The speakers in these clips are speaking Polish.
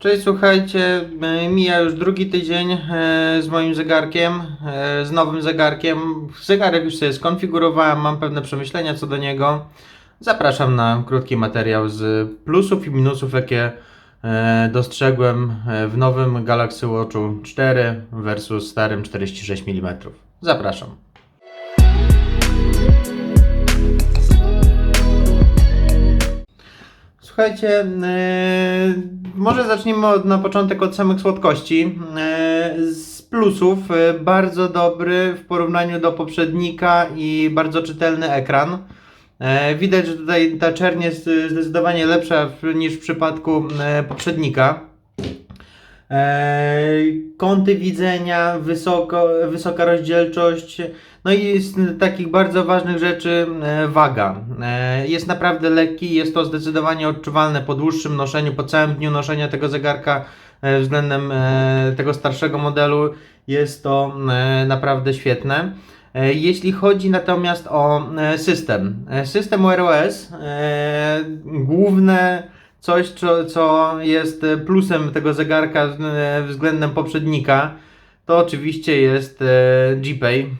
Cześć, słuchajcie, e, mija już drugi tydzień e, z moim zegarkiem, e, z nowym zegarkiem. Zegarek już sobie skonfigurowałem, mam pewne przemyślenia co do niego. Zapraszam na krótki materiał z plusów i minusów, jakie dostrzegłem w nowym Galaxy Watchu 4 versus starym 46 mm. Zapraszam. Słuchajcie, e, może zacznijmy od, na początek od samych słodkości. E, z plusów e, bardzo dobry w porównaniu do poprzednika i bardzo czytelny ekran. Widać, że tutaj ta czerń jest zdecydowanie lepsza niż w przypadku poprzednika. Kąty widzenia, wysoko, wysoka rozdzielczość. No i z takich bardzo ważnych rzeczy e, waga. E, jest naprawdę lekki, jest to zdecydowanie odczuwalne po dłuższym noszeniu, po całym dniu noszenia tego zegarka e, względem tego starszego modelu. Jest to naprawdę świetne. Jeśli chodzi natomiast o system, system Wear OS, główne coś, co, co jest plusem tego zegarka względem poprzednika, to oczywiście jest GPay.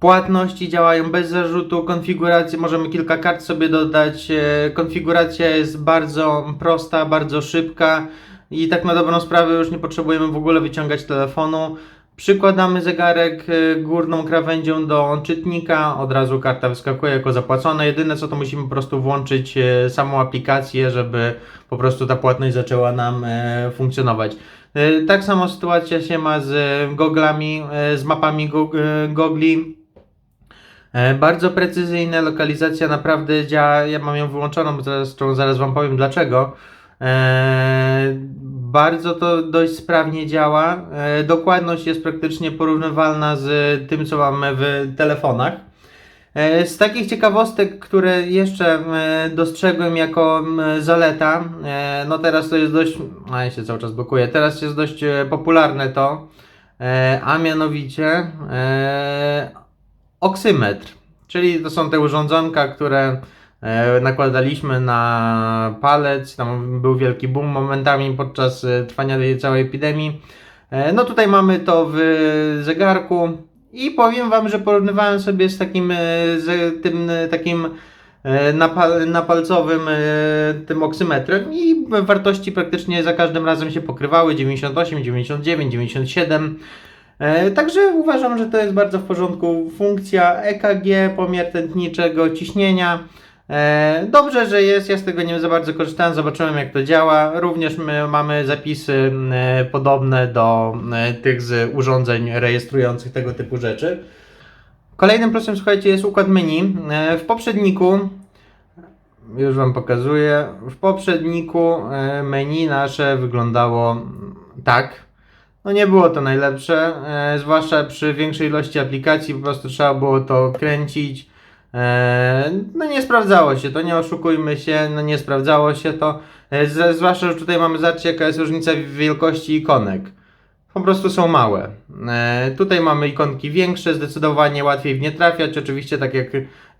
Płatności działają bez zarzutu, konfiguracje, możemy kilka kart sobie dodać. e, Konfiguracja jest bardzo prosta, bardzo szybka i tak na dobrą sprawę już nie potrzebujemy w ogóle wyciągać telefonu. Przykładamy zegarek e, górną krawędzią do czytnika, od razu karta wyskakuje jako zapłacona. Jedyne co to musimy po prostu włączyć e, samą aplikację, żeby po prostu ta płatność zaczęła nam funkcjonować. Tak samo sytuacja się ma z goglami, z mapami gog- gogli. E, Bardzo precyzyjna lokalizacja naprawdę działa. Ja mam ją wyłączoną, bo zaraz, Wam powiem dlaczego. E, bardzo to dość sprawnie działa. E, dokładność jest praktycznie porównywalna z tym, co mamy w telefonach. Z takich ciekawostek, które jeszcze dostrzegłem jako zaleta, no teraz to jest dość, a ja się cały czas blokuję, teraz jest dość popularne to, a mianowicie oksymetr, czyli to są te urządzonka, które e, nakładaliśmy na palec, tam był wielki boom momentami podczas e, trwania tej całej epidemii. E, No tutaj mamy to w zegarku i powiem Wam, że porównywałem sobie z takim, z tym takim napal, napalcowym tym oksymetrem i wartości praktycznie za każdym razem się pokrywały 98, 99, 97. E, Także uważam, że to jest bardzo w porządku funkcja EKG, pomiar tętniczego ciśnienia. E, Dobrze, że jest, ja z tego nie za bardzo korzystałem, zobaczyłem jak to działa. Również my mamy zapisy e, podobne do tych z urządzeń rejestrujących tego typu rzeczy. Kolejnym plusem, słuchajcie, jest układ menu. W poprzedniku, już Wam pokazuję, w poprzedniku menu nasze wyglądało tak. No nie było to najlepsze, e, zwłaszcza przy większej ilości aplikacji, po prostu trzeba było to kręcić. E, no nie sprawdzało się to, nie oszukujmy się, no nie sprawdzało się to. E, zwłaszcza, że tutaj mamy, zobaczcie jaka jest różnica wielkości ikonek. Po prostu są małe. E, tutaj mamy ikonki większe, zdecydowanie łatwiej w nie trafiać. Oczywiście, tak jak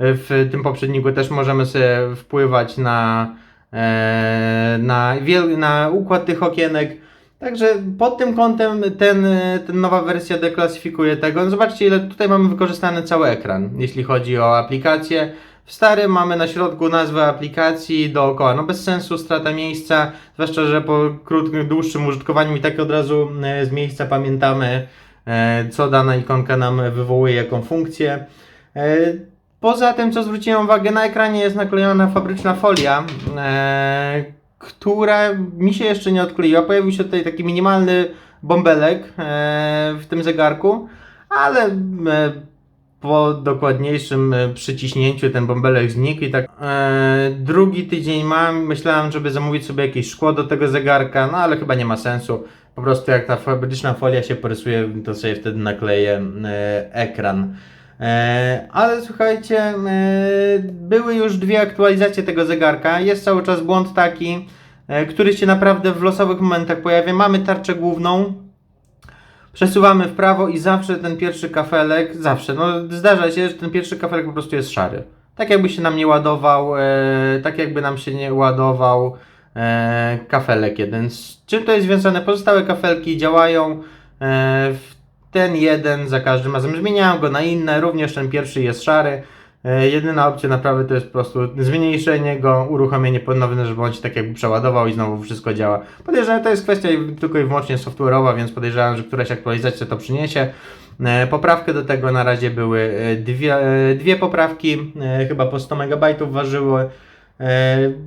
w tym poprzedniku, też możemy sobie wpływać na, e, na, wiel- na układ tych okienek. Także pod tym kątem ten, ten nowa wersja deklasyfikuje tego. No Zobaczcie, ile tutaj mamy wykorzystany cały ekran, jeśli chodzi o aplikację. W starym mamy na środku nazwę aplikacji dookoła. No bez sensu, strata miejsca, zwłaszcza, że po krótkim, dłuższym użytkowaniu i tak od razu e, z miejsca pamiętamy, e, co dana ikonka nam wywołuje, jaką funkcję. E, Poza tym, co zwróciłem uwagę, na ekranie jest naklejona fabryczna folia, która mi się jeszcze nie odkleiła. Pojawił się tutaj taki minimalny bąbelek e, w tym zegarku, ale e, po dokładniejszym e, przyciśnięciu ten bąbelek znikł i tak drugi tydzień mam. Myślałem, żeby zamówić sobie jakieś szkło do tego zegarka, no ale chyba nie ma sensu. Po prostu jak ta fabryczna folia się porysuje, to sobie wtedy nakleję ekran. E, ale słuchajcie, e, były już dwie aktualizacje tego zegarka. Jest cały czas błąd taki, e, który się naprawdę w losowych momentach pojawia. Mamy tarczę główną, przesuwamy w prawo i zawsze ten pierwszy kafelek, zawsze, no zdarza się, że ten pierwszy kafelek po prostu jest szary. Tak jakby się nam nie ładował, tak jakby nam się nie ładował kafelek jeden. Z czym to jest związane? Pozostałe kafelki działają. W ten jeden za każdym razem zmieniałem go na inne, również ten pierwszy jest szary. E, Jedyna opcja naprawy to jest po prostu zmniejszenie go, uruchomienie ponowne, żeby on się tak jakby przeładował i znowu wszystko działa. Podejrzewam, to jest kwestia tylko i wyłącznie software'owa, więc podejrzewam, że któraś aktualizacja to przyniesie. E, Poprawkę do tego na razie były e, dwie, dwie poprawki, chyba po 100 MB ważyły.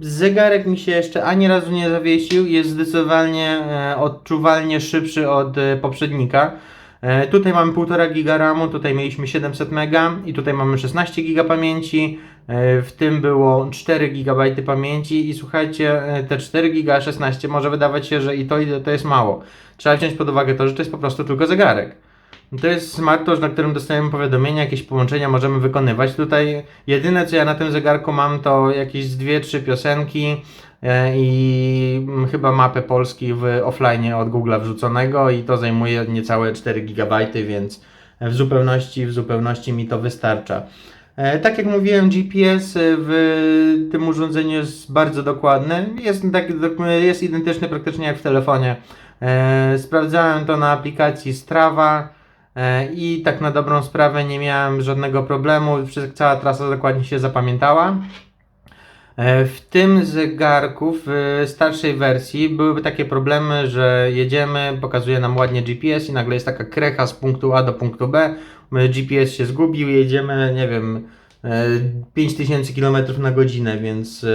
Zegarek mi się jeszcze ani razu nie zawiesił, jest zdecydowanie odczuwalnie szybszy od poprzednika. E, Tutaj mamy 1,5 giga RAMu, tutaj mieliśmy 700 MB i tutaj mamy 16 giga pamięci. E, W tym było 4 GB pamięci i słuchajcie, e, te 4 giga 16 może wydawać się, że i to, i to jest mało. Trzeba wziąć pod uwagę to, że to jest po prostu tylko zegarek. To jest smartwatch, na którym dostajemy powiadomienia, jakieś połączenia możemy wykonywać. Tutaj jedyne co ja na tym zegarku mam to jakieś 2-3 piosenki i mm, chyba mapę Polski w offline od Google'a wrzuconego i to zajmuje niecałe 4 GB, więc w zupełności, w zupełności mi to wystarcza. E, Tak jak mówiłem, GPS w tym urządzeniu jest bardzo dokładny. Jest, tak, jest identyczny praktycznie jak w telefonie. E, Sprawdzałem to na aplikacji Strava e, i tak na dobrą sprawę nie miałem żadnego problemu. Cała trasa dokładnie się zapamiętała. E, W tym zegarku, w starszej wersji, byłyby takie problemy, że jedziemy, pokazuje nam ładnie GPS i nagle jest taka krecha z punktu A do punktu B. GPS się zgubił, jedziemy, nie wiem, 5000 km na godzinę, więc e,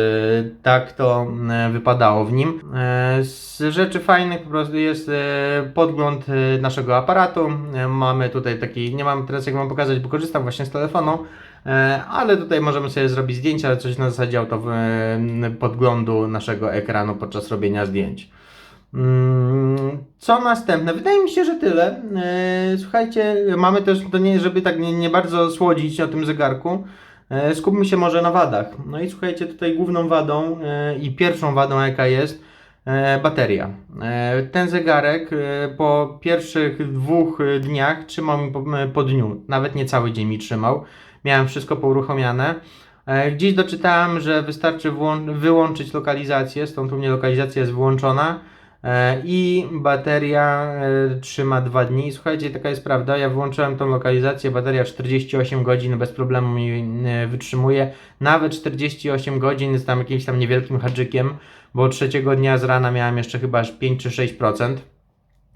tak to e, wypadało w nim. E, Z rzeczy fajnych po prostu jest e, podgląd e, naszego aparatu. E, Mamy tutaj taki, nie mam teraz jak mam pokazać, bo korzystam właśnie z telefonu. E, ale tutaj możemy sobie zrobić zdjęcia, coś na zasadzie auto, e, podglądu naszego ekranu podczas robienia zdjęć. Mm, Co następne? Wydaje mi się, że tyle. E, Słuchajcie, mamy też, to nie, żeby tak nie, nie bardzo słodzić o tym zegarku, e, skupmy się może na wadach. No i słuchajcie, tutaj główną wadą e, i pierwszą wadą jaka jest, bateria. Ten zegarek po pierwszych dwóch dniach trzymał mi po, po dniu, nawet nie cały dzień mi trzymał. Miałem wszystko pouruchomiane. Gdzieś doczytałem, że wystarczy wyłączyć lokalizację, stąd u mnie lokalizacja jest wyłączona i bateria e, trzyma 2 dni. Słuchajcie, taka jest prawda, ja wyłączyłem tą lokalizację, bateria 48 godzin bez problemu mi e, wytrzymuje. Nawet 48 godzin z tam jakimś tam niewielkim haczykiem, bo trzeciego dnia z rana miałem jeszcze chyba aż 5 czy 6%.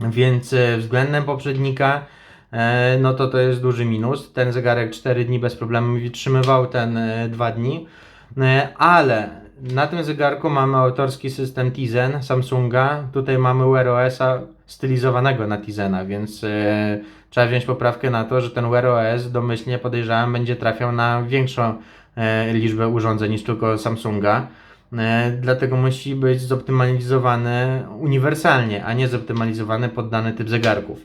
Więc e, względem poprzednika, e, no to to jest duży minus. Ten zegarek 4 dni bez problemu mi wytrzymywał, ten e, 2 dni. E, Ale na tym zegarku mamy autorski system Tizen Samsunga. Tutaj mamy Wear OS-a stylizowanego na Tizena, więc e, trzeba wziąć poprawkę na to, że ten Wear OS domyślnie podejrzewam będzie trafiał na większą e, liczbę urządzeń niż tylko Samsunga. E, Dlatego musi być zoptymalizowany uniwersalnie, a nie zoptymalizowany pod dany typ zegarków.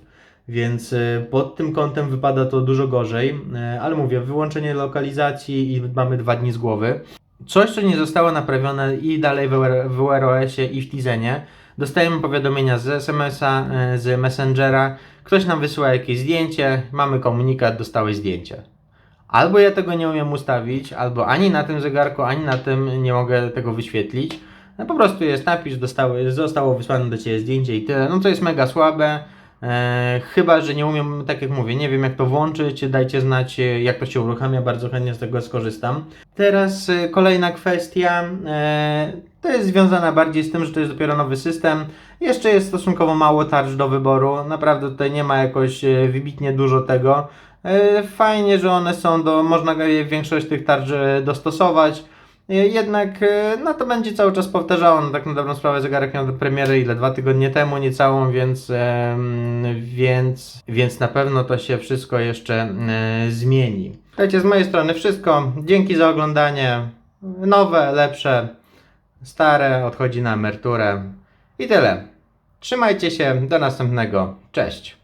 Więc pod tym kątem wypada to dużo gorzej, ale mówię, wyłączenie lokalizacji i mamy dwa dni z głowy. Coś, co nie zostało naprawione i dalej w Wear- w Wear OSie i w Tizenie. Dostajemy powiadomienia z SMS-a, e, z Messengera. Ktoś nam wysyła jakieś zdjęcie, mamy komunikat, dostałeś zdjęcie. Albo ja tego nie umiem ustawić, albo ani na tym zegarku, ani na tym nie mogę tego wyświetlić. No, po prostu jest napis, zostało wysłane do Ciebie zdjęcie i tyle. No to jest mega słabe. E, chyba, że nie umiem, tak jak mówię, nie wiem jak to włączyć, dajcie znać e, jak to się uruchamia, bardzo chętnie z tego skorzystam. Teraz e, kolejna kwestia, e, to jest związana bardziej z tym, że to jest dopiero nowy system. Jeszcze jest stosunkowo mało tarcz do wyboru, naprawdę tutaj nie ma jakoś e, wybitnie dużo tego. E, Fajnie, że one są do, można większość tych tarcz dostosować. E, Jednak e, no to będzie cały czas powtarzało. No, tak na dobrą sprawę zegarek miał do premiery ile dwa tygodnie temu, niecałą, więc, więc, więc na pewno to się wszystko jeszcze e, zmieni. Słuchajcie, z mojej strony wszystko. Dzięki za oglądanie. Nowe, lepsze, stare, odchodzi na emeryturę. I tyle. Trzymajcie się, do następnego. Cześć.